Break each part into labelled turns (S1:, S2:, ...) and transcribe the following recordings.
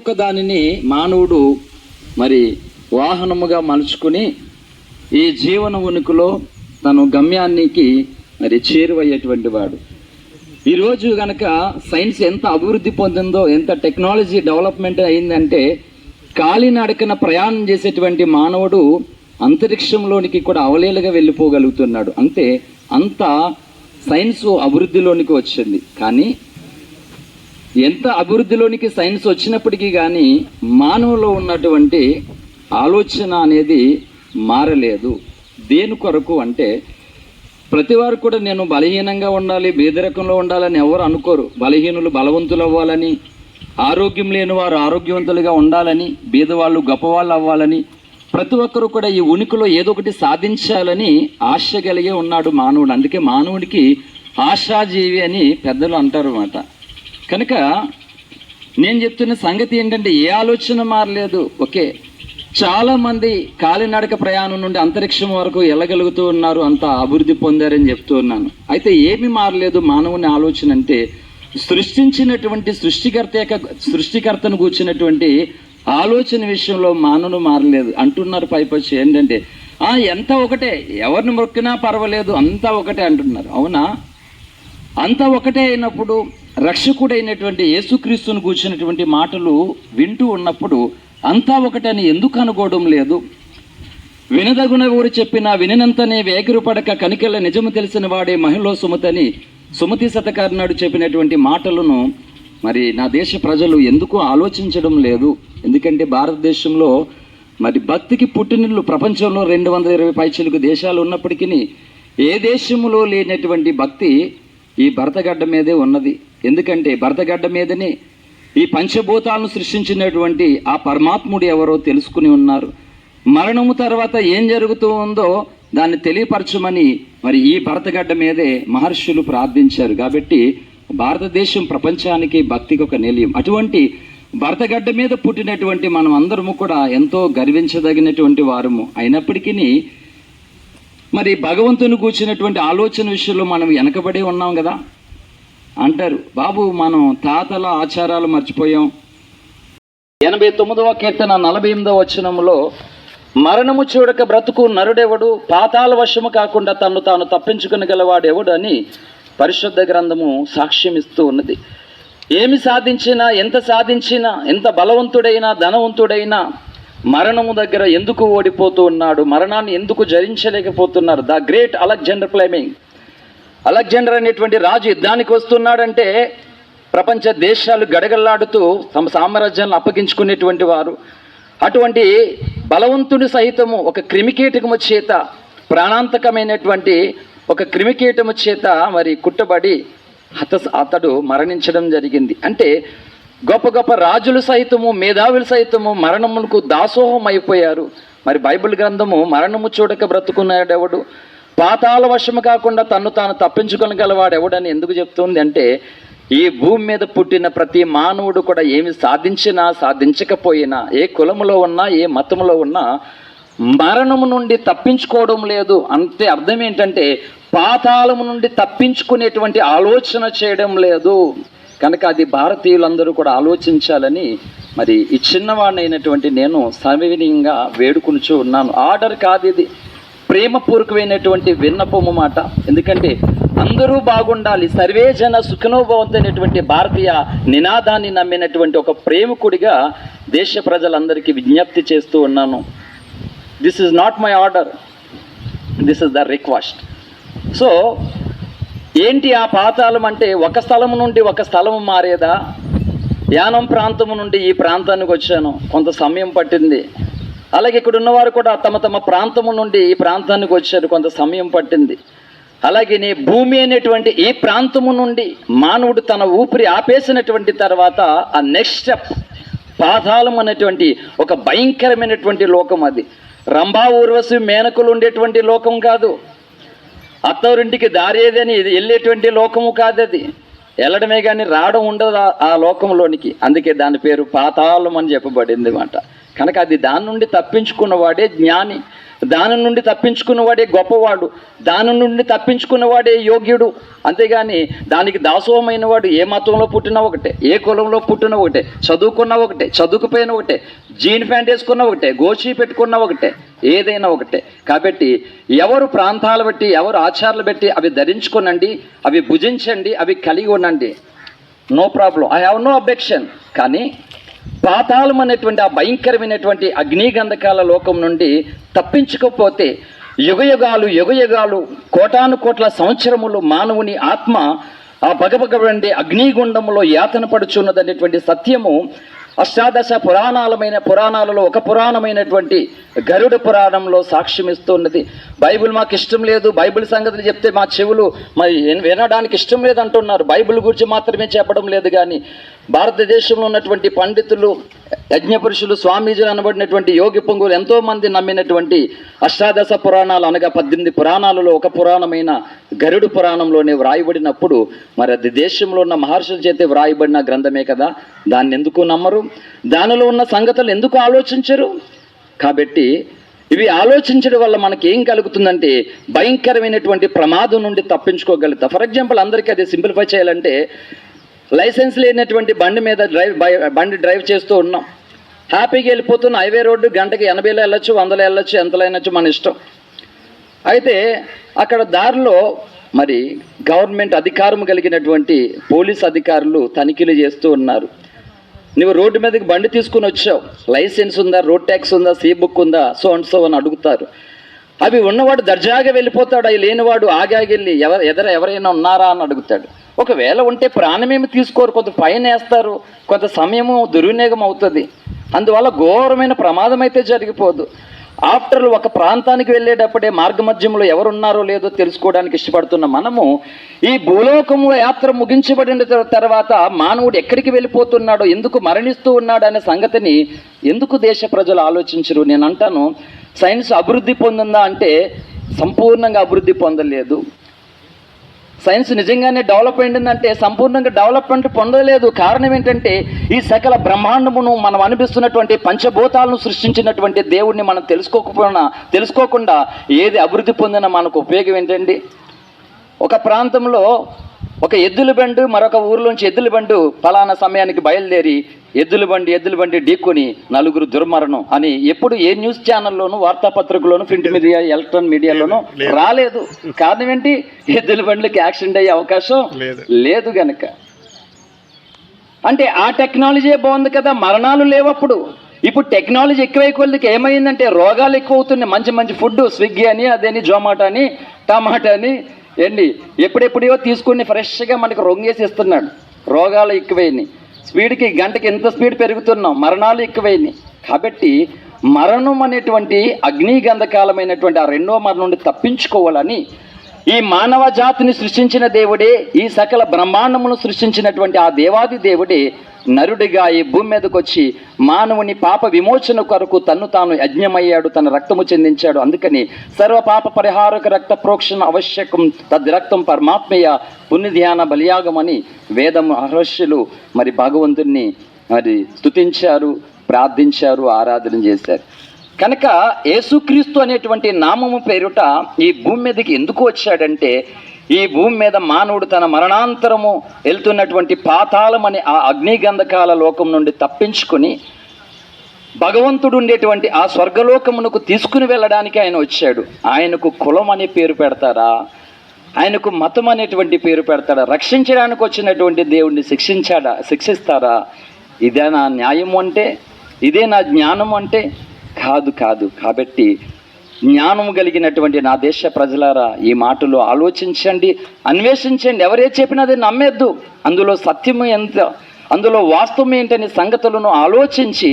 S1: ఒక్క దానిని మానవుడు మరి వాహనముగా మలుచుకుని ఈ జీవన ఉనికిలో తను గమ్యానికి మరి చేరువయ్యేటువంటి వాడు. ఈరోజు గనక సైన్స్ ఎంత అభివృద్ధి పొందిందో ఎంత టెక్నాలజీ డెవలప్మెంట్ అయిందంటే కాలినడకన ప్రయాణం చేసేటువంటి మానవుడు అంతరిక్షంలోనికి కూడా అవలేలుగా వెళ్ళిపోగలుగుతున్నాడు. అంతే అంత సైన్స్ అభివృద్ధిలోనికి వచ్చింది. కానీ ఎంత అభివృద్ధిలోనికి సైన్స్ వచ్చినప్పటికీ కానీ మానవులో ఉన్నటువంటి ఆలోచన అనేది మారలేదు. దేని కొరకు అంటే ప్రతి వారు కూడా నేను బలహీనంగా ఉండాలి బేదరకంలో ఉండాలని ఎవరు అనుకోరు. బలహీనులు బలవంతులు అవ్వాలని ఆరోగ్యం లేని వారు ఆరోగ్యవంతులుగా ఉండాలని బీదవాళ్ళు గొప్పవాళ్ళు అవ్వాలని ప్రతి ఒక్కరు కూడా ఈ ఉనికిలో ఏదో ఒకటి సాధించాలని ఆశ కలిగే ఉన్నాడు మానవుడు. అందుకే మానవుడికి ఆశాజీవి అని పెద్దలు అంటారు అన్నమాట. కనుక నేను చెప్తున్న సంగతి ఏంటంటే ఏ ఆలోచన మారలేదు. ఓకే. చాలా మంది కాలినడక ప్రయాణం నుండి అంతరిక్షం వరకు వెళ్ళగలుగుతూ ఉన్నారు అంత అభివృద్ధి పొందారని చెప్తూ ఉన్నాను. అయితే ఏమి మారలేదు? మానవుని ఆలోచన అంటే సృష్టించినటువంటి సృష్టికర్త యొక్క సృష్టికర్తను కూర్చున్నటువంటి ఆలోచన విషయంలో మానవుడు మారలేదు. అంటున్నారు పైపచ్చి ఏంటంటే ఆ ఎంత ఒకటే. ఎవరిని మొక్కినా పర్వాలేదు అంతా ఒకటే అంటున్నారు. అవునా? అంతా ఒకటే అయినప్పుడు రక్షకుడైనటువంటి యేసుక్రీస్తుని కూర్చున్నటువంటి మాటలు వింటూ ఉన్నప్పుడు అంతా ఒకటని ఎందుకు అనుకోవడం లేదు? వినదగున ఊరు చెప్పిన వినినంతనే వేగిరుపడక కనికెళ్ళ నిజము తెలిసిన వాడే మహిళ సుమతని సుమతి శతకారినాడు చెప్పినటువంటి మాటలను మరి నా దేశ ప్రజలు ఎందుకు ఆలోచించడం లేదు? ఎందుకంటే భారతదేశంలో మరి భక్తికి పుట్టినిల్లు ప్రపంచంలో రెండు వందల ఇరవై పైచలకు దేశాలు ఉన్నప్పటికీ ఏ దేశంలో లేనటువంటి భక్తి ఈ భరతగడ్డ మీదే ఉన్నది. ఎందుకంటే భరతగడ్డ మీదనే ఈ పంచభూతాలను సృష్టించినటువంటి ఆ పరమాత్ముడు ఎవరో తెలుసుకుని ఉన్నారు. మరణము తర్వాత ఏం జరుగుతూ ఉందో దాన్ని తెలియపరచమని మరి ఈ భరతగడ్డ మీదే మహర్షులు ప్రార్థించారు. కాబట్టి భారతదేశం ప్రపంచానికి భక్తికి ఒక నిలయం. అటువంటి భరతగడ్డ మీద పుట్టినటువంటి మనం అందరము కూడా ఎంతో గర్వించదగినటువంటి వారము అయినప్పటికీ మరి భగవంతుని కూర్చున్నటువంటి ఆలోచన విషయంలో మనం వెనకబడి ఉన్నాం కదా? అంటారు బాబు మనం తాతల ఆచారాలు మర్చిపోయాం. ఎనభై తొమ్మిదవ కీర్తన నలభై ఎనిమిదవ వచనంలో మరణము చూడక బ్రతుకు నరుడెవడు? పాతాల వశము కాకుండా తను తాను తప్పించుకునగలవాడెవడు? అని పరిశుద్ధ గ్రంథము సాక్ష్యం ఇస్తూ ఉన్నది. ఏమి సాధించినా ఎంత సాధించినా ఎంత బలవంతుడైనా ధనవంతుడైనా మరణము దగ్గర ఎందుకు ఓడిపోతూ ఉన్నాడు? మరణాన్ని ఎందుకు జరించలేకపోతున్నారు? The great Alexander Fleming. Alexander అనేటువంటి రాజు యుద్ధానికి వస్తున్నాడంటే ప్రపంచ దేశాలు గడగల్లాడుతూ తమ సామ్రాజ్యాలను అప్పగించుకునేటువంటి వారు. అటువంటి బలవంతుని సహితము ఒక క్రిమికీటకము చేత ప్రాణాంతకమైనటువంటి ఒక క్రిమికీటము చేత మరి కుట్టబడి హత అతడు మరణించడం జరిగింది. అంటే గొప్ప గొప్ప రాజులు సైతము మేధావులు సైతము మరణములకు దాసోహం అయిపోయారు మరి బైబిల్ గ్రంథము మరణము చూడక బ్రతుకున్నాడెవడు? పాతాల వశము కాకుండా తను తాను తప్పించుకొనగలవాడు ఎవడని ఎందుకు చెప్తుంది అంటే ఈ భూమి మీద పుట్టిన ప్రతి మానవుడు కూడా ఏమి సాధించినా సాధించకపోయినా ఏ కులములో ఉన్నా ఏ మతములో ఉన్నా మరణము నుండి తప్పించుకోవడం లేదు. అంతే అర్థం ఏంటంటే పాతాళము నుండి తప్పించుకునేటువంటి ఆలోచన చేయడం లేదు. కనుక అది భారతీయులందరూ కూడా ఆలోచించాలని మరి ఈ చిన్నవాడినైనటువంటి నేను సవినీయంగా వేడుకొనుచూ ఉన్నాను. ఆర్డర్ కాదు ఇది. ప్రేమపూర్వకమైనటువంటి విన్నపము మాట. ఎందుకంటే అందరూ బాగుండాలి. సర్వే జన సుఖనోభవంతో అనేటువంటి భారతీయ నినాదాన్ని నమ్మినటువంటి ఒక ప్రేమికుడిగా దేశ ప్రజలందరికీ విజ్ఞప్తి చేస్తూ ఉన్నాను. This is not my order this is the request so ఏంటి ఆ పాతాళం అంటే ఒక స్థలం నుండి ఒక స్థలం మారేదా? యానం ప్రాంతము నుండి ఈ ప్రాంతానికి వచ్చాను. కొంత సమయం పట్టింది. అలాగే ఇక్కడ ఉన్నవారు కూడా తమ తమ ప్రాంతము నుండి ఈ ప్రాంతానికి వచ్చారు. కొంత సమయం పట్టింది. అలాగే నీ భూమి అనేటువంటి ఈ ప్రాంతము నుండి మానవుడు తన ఊపిరి ఆపేసినటువంటి తర్వాత ఆ నెక్స్ట్ స్టెప్ పాతాళం అనేటువంటి ఒక భయంకరమైనటువంటి లోకం అది. రంభా ఊర్వశి మేనకులు ఉండేటువంటి లోకం కాదు. అత్తవరింటికి దారేదని ఇది వెళ్ళేటువంటి లోకము కాదు అది. వెళ్ళడమే కానీ రావడం ఉండదు ఆ- ఆ లోకంలోనికి అందుకే దాని పేరు పాతాళం అని చెప్పబడింది మాట. కనుక అది దాని నుండి తప్పించుకున్నవాడే జ్ఞాని దాని నుండి తప్పించుకున్నవాడే గొప్పవాడు దాని నుండి తప్పించుకున్నవాడే యోగ్యుడు. అంతేగాని దానికి దాసోహమైన వాడు ఏ మతంలో పుట్టినా ఒకటే ఏ కులంలో పుట్టినా ఒకటే చదువుకున్న ఒకటే చదువుకుపోయిన ఒకటే జీన్ ప్యాంట్ వేసుకున్న ఒకటే గోచి పెట్టుకున్న ఒకటే ఏదైనా ఒకటే. కాబట్టి ఎవరు ప్రాంతాలు బట్టి ఎవరు ఆచారాలు బట్టి అవి ధరించుకునండి అవి భుజించండి అవి కలిగి ఉండండి. No problem. I have no objection కానీ పాతాళం అనేటువంటి ఆ భయంకరమైనటువంటి అగ్నిగంధకాల లోకం నుండి తప్పించుకోకపోతే యుగయుగాలు యుగయుగాలు కోటాను కోట్ల సంవత్సరములు మానవుని ఆత్మ ఆ భగభగ అగ్నిగుండములో యాతన పడుచున్నదనేటువంటి సత్యము అష్టాదశ పురాణాలమైన పురాణాలలో ఒక పురాణమైనటువంటి గరుడ పురాణంలో సాక్ష్యం ఇస్తున్నది బైబిల్ మాకు ఇష్టం లేదు. బైబిల్ సంగతులు చెప్తే మా చెవులు మరి వినడానికి ఇష్టం లేదు అంటున్నారు బైబిల్ గురించి మాత్రమే చెప్పడం లేదు కానీ భారతదేశంలో ఉన్నటువంటి పండితులు యజ్ఞపురుషులు స్వామీజీలు అనబడినటువంటి యోగి పొంగులు ఎంతోమంది నమ్మినటువంటి అష్టాదశ పురాణాలు అనగా పద్దెనిమిది పురాణాలలో ఒక పురాణమైన గరుడు పురాణంలోనే వ్రాయబడినప్పుడు మరి అది దేశంలో ఉన్న మహర్షుల చేతి వ్రాయబడిన గ్రంథమే కదా. దాన్ని ఎందుకు నమ్మరు? దానిలో ఉన్న సంగతులు ఎందుకు ఆలోచించరు? కాబట్టి ఇవి ఆలోచించడం వల్ల మనకి ఏం కలుగుతుందంటే భయంకరమైనటువంటి ప్రమాదం నుండి తప్పించుకోగలుగుతా. ఫర్ ఎగ్జాంపుల్ అందరికీ అది సింప్లిఫై చేయాలంటే లైసెన్స్ లేనటువంటి బండి మీద డ్రైవ్ బై- బండి డ్రైవ్ చేస్తూ ఉన్నాం. హ్యాపీగా వెళ్ళిపోతున్న హైవే రోడ్డు గంటకి ఎనభైలో వెళ్ళొచ్చు వందలో వెళ్ళొచ్చు ఎంతలో వెళ్ళొచ్చు మన ఇష్టం. అయితే అక్కడ దారిలో మరి గవర్నమెంట్ అధికారం కలిగినటువంటి పోలీస్ అధికారులు తనిఖీలు చేస్తూ ఉన్నారు. నువ్వు రోడ్డు మీదకి బండి తీసుకుని వచ్చావు. లైసెన్స్ ఉందా? రోడ్ ట్యాక్స్ ఉందా? సీ బుక్ ఉందా? సో అండ్ సో అని అడుగుతారు. అవి ఉన్నవాడు దర్జాగా వెళ్ళిపోతాడు? అవి లేనివాడు ఆగాగిల్లి ఎవరు ఎదర ఎవరైనా ఉన్నారా అని అడుగుతాడు. ఒకవేళ ఉంటే ప్రాణమేమి తీసుకోరు. కొంత ఫైన్ వేస్తారు. కొంత సమయము దుర్వినియోగం అవుతుంది. అందువల్ల ఘోరమైన ప్రమాదం అయితే జరిగిపోదు. ఆఫ్టర్ ఒక ప్రాంతానికి వెళ్ళేటప్పుడే మార్గమధ్యంలో ఎవరున్నారో లేదో తెలుసుకోవడానికి ఇష్టపడుతున్న మనము ఈ భూలోకము యాత్ర ముగించబడిన తర్వాత మానవుడు ఎక్కడికి వెళ్ళిపోతున్నాడో ఎందుకు మరణిస్తూ ఉన్నాడు అనే సంగతిని ఎందుకు దేశ ప్రజలు ఆలోచించరు? నేను అంటాను సైన్స్ అభివృద్ధి పొందిందా అంటే సంపూర్ణంగా అభివృద్ధి పొందలేదు. సైన్స్ నిజంగానే డెవలప్ అయిందంటే సంపూర్ణంగా డెవలప్మెంట్ పొందలేదు. కారణం ఏంటంటే ఈ సకల బ్రహ్మాండమును మనం అనిపిస్తున్నటువంటి పంచభూతాలను సృష్టించినటువంటి దేవుడిని మనం తెలుసుకోకపోయినా తెలుసుకోకుండా ఏది అభివృద్ధి పొందిన మనకు ఉపయోగం ఏంటండి? ఒక ప్రాంతంలో ఒక ఎద్దుల బండు మరొక ఊరిలోంచి ఎద్దుల బండు ఫలానా సమయానికి బయలుదేరి ఎద్దుల బండి ఎద్దుల బండి ఢీకొని నలుగురు దుర్మరణం అని ఎప్పుడు ఏ న్యూస్ ఛానల్లోనూ వార్తాపత్రికలోను ప్రింట్ మీడియా ఎలక్ట్రానిక్ మీడియాలోనూ రాలేదు. కారణం ఏంటి? ఎద్దుల బండ్లకి యాక్సిడెంట్ అయ్యే అవకాశం
S2: లేదు.
S1: లేదు గనక. అంటే ఆ టెక్నాలజీ బాగుంది కదా మరణాలు లేవప్పుడు. ఇప్పుడు టెక్నాలజీ ఎక్కువై కొద్దికి ఏమైందంటే రోగాలు ఎక్కువ అవుతున్నాయి మంచి మంచి ఫుడ్ స్విగ్గీ అని అదని జొమాటో అని టమాటా అని ఏంటి? ఎప్పుడెప్పుడో తీసుకుని ఫ్రెష్గా మనకి రొంగేసి ఇస్తున్నాడు. రోగాలు ఎక్కువైనాయి. స్పీడ్కి గంటకి ఎంత స్పీడ్ పెరుగుతున్నాం మరణాలు ఎక్కువైనాయి. కాబట్టి మరణం అనేటువంటి అగ్ని గంధకాలమైనటువంటి ఆ రెండో మరణం నుండి తప్పించుకోవాలని ఈ మానవ జాతిని సృష్టించిన దేవుడే ఈ సకల బ్రహ్మాండమును సృష్టించినటువంటి ఆ దేవాది దేవుడే నరుడిగా ఈ భూమి మీదకి వచ్చి మానవుని పాప విమోచన కొరకు తన్ను తాను యజ్ఞమయ్యాడు తన రక్తము చెందించాడు. అందుకని సర్వ పాప పరిహారక రక్త ప్రోక్షణ అవశ్యకం తద్రక్తం పరమాత్మయ పుణ్యధ్యాన బలియాగమని బలియాగం అని వేదం అహర్షులు మరి భగవంతుణ్ణి మరి స్తుతించారు ప్రార్థించారు ఆరాధన చేశారు. కనుక యేసుక్రీస్తు అనేటువంటి నామము పేరుట ఈ భూమి మీదకి ఎందుకు వచ్చాడంటే ఈ భూమి మీద మానవుడు తన మరణాంతరము వెళ్తున్నటువంటి పాతాళం అనే ఆ అగ్నిగంధకాల లోకం నుండి తప్పించుకొని భగవంతుడు ఉండేటువంటి ఆ స్వర్గలోకమునకు తీసుకుని వెళ్ళడానికి ఆయన వచ్చాడు. ఆయనకు కులం అనే పేరు పెడతారా? ఆయనకు మతం అనేటువంటి పేరు పెడతాడా? రక్షించడానికి వచ్చినటువంటి దేవుణ్ణి శిక్షించాడా? శిక్షిస్తారా? ఇదే నా న్యాయం అంటే ఇదే నా జ్ఞానం అంటే కాదు కాదు. కాబట్టి జ్ఞానం కలిగినటువంటి నా దేశ ప్రజలారా ఈ మాటలు ఆలోచించండి అన్వేషించండి. ఎవరే చెప్పినా అది నమ్మేద్దు. అందులో సత్యము ఎంత అందులో వాస్తవం ఏంటనే సంగతులను ఆలోచించి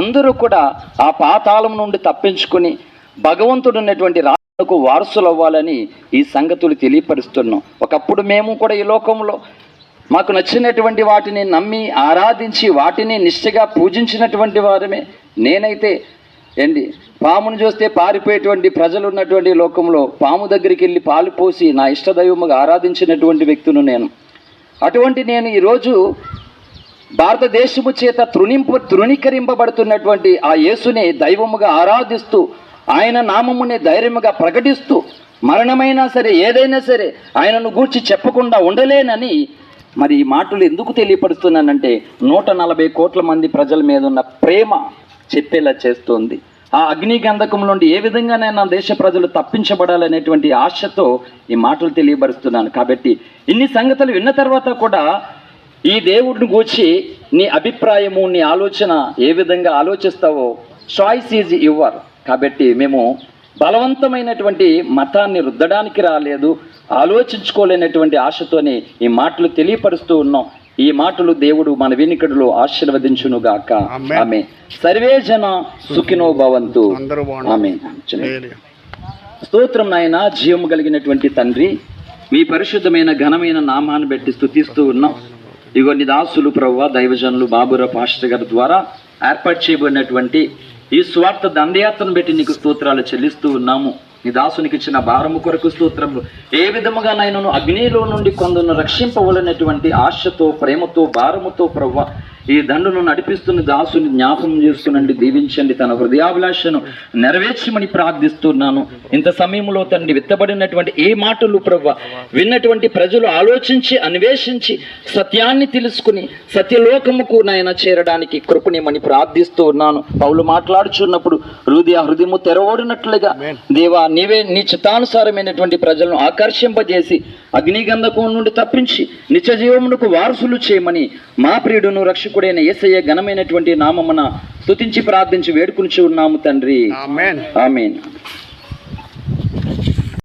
S1: అందరూ కూడా ఆ పాతాళం నుండి తప్పించుకొని భగవంతుడు ఉన్నటువంటి రాజులకు వారసులు అవ్వాలని ఈ సంగతులు తెలియపరుస్తున్నాం. ఒకప్పుడు మేము కూడా ఈ లోకంలో మాకు నచ్చినటువంటి వాటిని నమ్మి ఆరాధించి వాటిని నిష్ఠగా పూజించినటువంటి వారమే. నేనైతే ఏంటి? పామును చూస్తే పారిపోయేటువంటి ప్రజలు ఉన్నటువంటి లోకంలో పాము దగ్గరికి వెళ్ళి పాలు పోసి నా ఇష్టదైవముగా ఆరాధించినటువంటి వ్యక్తులు నేను. అటువంటి నేను ఈరోజు భారతదేశము చేత తృణింపు తృణీకరింపబడుతున్నటువంటి ఆ యేసుని దైవముగా ఆరాధిస్తూ ఆయన నామముని ధైర్యముగా ప్రకటిస్తూ మరణమైనా సరే ఏదైనా సరే ఆయనను గూర్చి చెప్పకుండా ఉండలేనని మరి ఈ మాటలు ఎందుకు తెలియపరుస్తున్నానంటే నూట నలభై కోట్ల మంది ప్రజల మీద ఉన్న ప్రేమ చెప్పేలా చేస్తోంది. ఆ అగ్ని గంధకం నుండి ఏ విధంగానైనా దేశ ప్రజలు తప్పించబడాలనేటువంటి ఆశతో ఈ మాటలు తెలియపరుస్తున్నాను కాబట్టి ఇన్ని సంగతులు విన్న తర్వాత కూడా ఈ దేవుడిని గూర్చి నీ అభిప్రాయము నీ ఆలోచన ఏ విధంగా ఆలోచిస్తావో చాయిస్ ఈజ్ యువర్ కాబట్టి మేము బలవంతమైనటువంటి మతాన్ని రుద్దడానికి రాలేదు ఆలోచించుకోలేనటువంటి ఆశతోనే ఈ మాటలు తెలియపరుస్తూ ఉన్నాం. ఈ మాటలు దేవుడు మన వెనుకడులో ఆశీర్వదించునుగాక. ఆమె సర్వే జన సుఖినో భవంతు. ఆమె. స్తోత్రం నాయన జీవము కలిగినటువంటి తండ్రి మీ పరిశుద్ధమైన ఘనమైన నామాన్ని బట్టి స్థుతిస్తూ ఉన్నాం. ఇగో నీ దాసులు ప్రవ్వ దైవజనులు బాబుర పాస్టర్ గారి ద్వారా ఏర్పాటు చేయబడినటువంటి ఈ స్వార్థ దండయాత్రను బట్టి నీకు స్తోత్రాలు చెల్లిస్తూ ఉన్నాము. నీ దాసునికి ఇచ్చిన భారము కొరకు స్తోత్రములు. ఏ విధముగా నైనను అగ్నిలో నుండి కొందరు రక్షింపవలనటువంటి ఆశతో ప్రేమతో భారముతో ప్రవ్వ ఈ దండును నడిపిస్తున్న దాసుని జ్ఞాపకం చేసుకునండి దీవించండి తన హృదయాభిలాషను. నెరవేర్చమని ప్రార్థిస్తున్నాను. ఇంత సమయంలో తండ్రి విత్తబడినటువంటి ఏ మాటలు ప్రవ్వ విన్నటువంటి ప్రజలు ఆలోచించి అన్వేషించి సత్యాన్ని తెలుసుకుని సత్యలోకముకు నాయన చేరడానికి కృపణిమని ప్రార్థిస్తూ ఉన్నాను పౌలు మాట్లాడుచున్నప్పుడు హృదయ హృదయము తెరవడినట్లుగా దేవా నీవే నీ చిత్తానుసారమైనటువంటి ప్రజలను ఆకర్షింపజేసి అగ్నిగంధకం నుండి తప్పించి నిత్య జీవమునకు వారసులు చేయమని మా ప్రియుడును రక్షకుడైన యేసయ్య ఘనమైనటువంటి నామమున స్తుతించి ప్రార్థించి వేడుకుని ఉన్నాము తండ్రి. ఆమెన్.